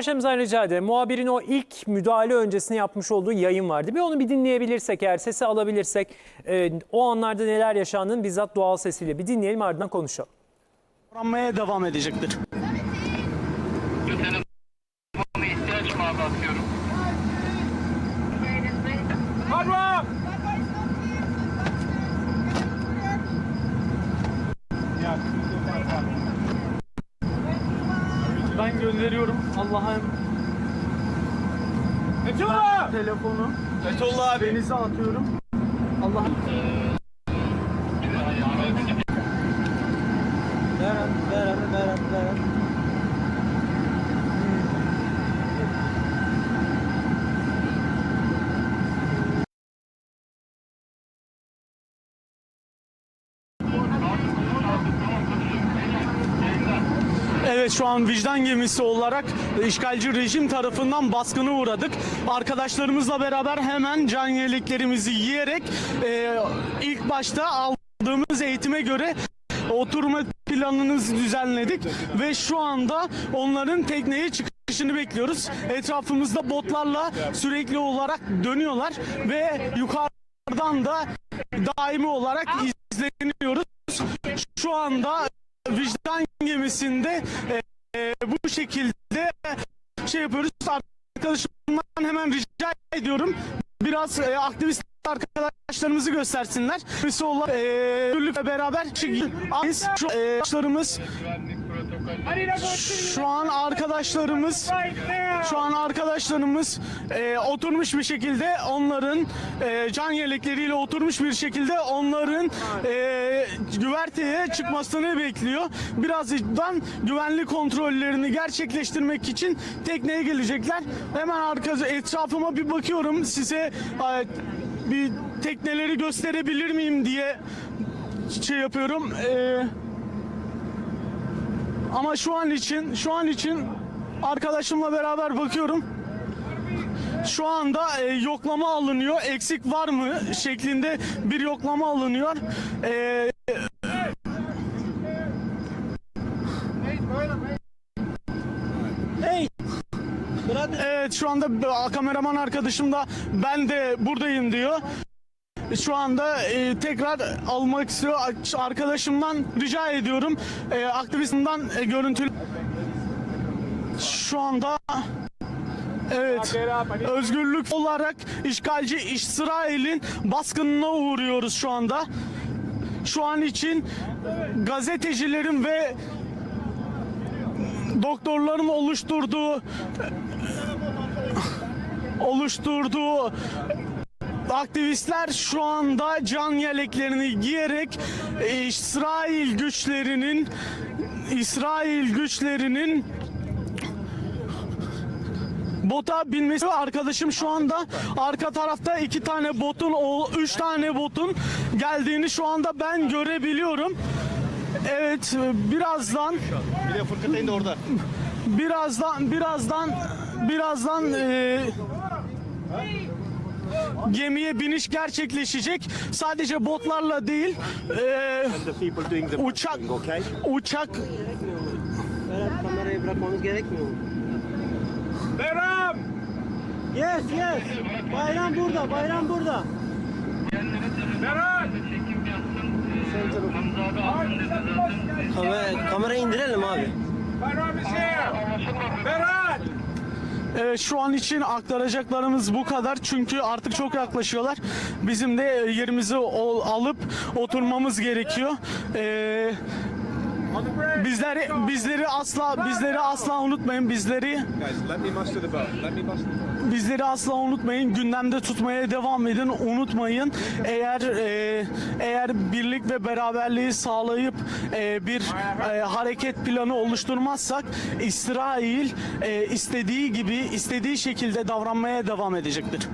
Arkadaşlarımızdan rica ederim. Muhabirin o ilk müdahale öncesinde yapmış olduğu yayın vardı. Bir onu bir dinleyebilirsek eğer sesi alabilirsek e, o anlarda neler yaşandığını bizzat doğal sesiyle bir dinleyelim ardından konuşalım. Davranmaya devam edecektir. Telefonu ihtiyaç? Ben gönderiyorum Allah'a em- Fethullah! telefonu Fethullah abi. denize atıyorum. Allah şu an vicdan gemisi olarak işgalci rejim tarafından baskına uğradık. Arkadaşlarımızla beraber hemen can yeleklerimizi yiyerek e, ilk başta aldığımız eğitime göre oturma planınızı düzenledik ve şu anda onların tekneye çıkışını bekliyoruz. Etrafımızda botlarla sürekli olarak dönüyorlar ve yukarıdan da daimi olarak izleniyoruz. Şu anda vicdan gemisinde e, e, bu şekilde şey yapıyoruz. Arkadaşımdan hemen rica ediyorum. Biraz e, aktivist arkadaşlarımızı göstersinler. Birisi olan e, beraber şu e, arkadaşlarımız şu an arkadaşlarımız şu an arkadaşlarımız e, oturmuş bir şekilde onların e, can yelekleriyle oturmuş bir şekilde onların e, güverteye çıkmasını bekliyor. Birazdan güvenlik kontrollerini gerçekleştirmek için tekneye gelecekler. Hemen arka etrafıma bir bakıyorum size e, bir tekneleri gösterebilir miyim diye şey yapıyorum. E, ama şu an için şu an için arkadaşımla beraber bakıyorum. Şu anda e, yoklama alınıyor. Eksik var mı şeklinde bir yoklama alınıyor. E, Evet şu anda kameraman arkadaşım da ben de buradayım diyor. Şu anda e, tekrar almak istiyor. Arkadaşımdan rica ediyorum. E, aktivistimden e, görüntülü. Şu anda Evet. Özgürlük olarak işgalci İsrail'in baskınına uğruyoruz şu anda. Şu an için gazetecilerin ve doktorların oluşturduğu oluşturduğu aktivistler şu anda can yeleklerini giyerek e, İsrail güçlerinin İsrail güçlerinin bota binmesi arkadaşım şu anda arka tarafta iki tane botun o üç tane botun geldiğini şu anda ben görebiliyorum. Evet birazdan Bir de Fırkatay'ın da orada. birazdan birazdan birazdan e, gemiye biniş gerçekleşecek. Sadece botlarla değil e, Uçak. uçak kamerayı bırakmamız gerekmiyor mu? Beram! Yes yes. Bayram burada, bayram burada. Berat! Kamera, kamerayı indirelim abi. Beram is here! Berat! E, şu an için aktaracaklarımız bu kadar. Çünkü artık çok yaklaşıyorlar. Bizim de yerimizi alıp oturmamız gerekiyor. E, bizleri bizleri asla bizleri asla unutmayın. Bizleri. Bizleri asla unutmayın. Gündemde tutmaya devam edin. Unutmayın. Eğer e, eğer birlik ve beraberliği sağlayıp e, bir e, hareket planı oluşturmazsak İsrail istediği gibi istediği şekilde davranmaya devam edecektir.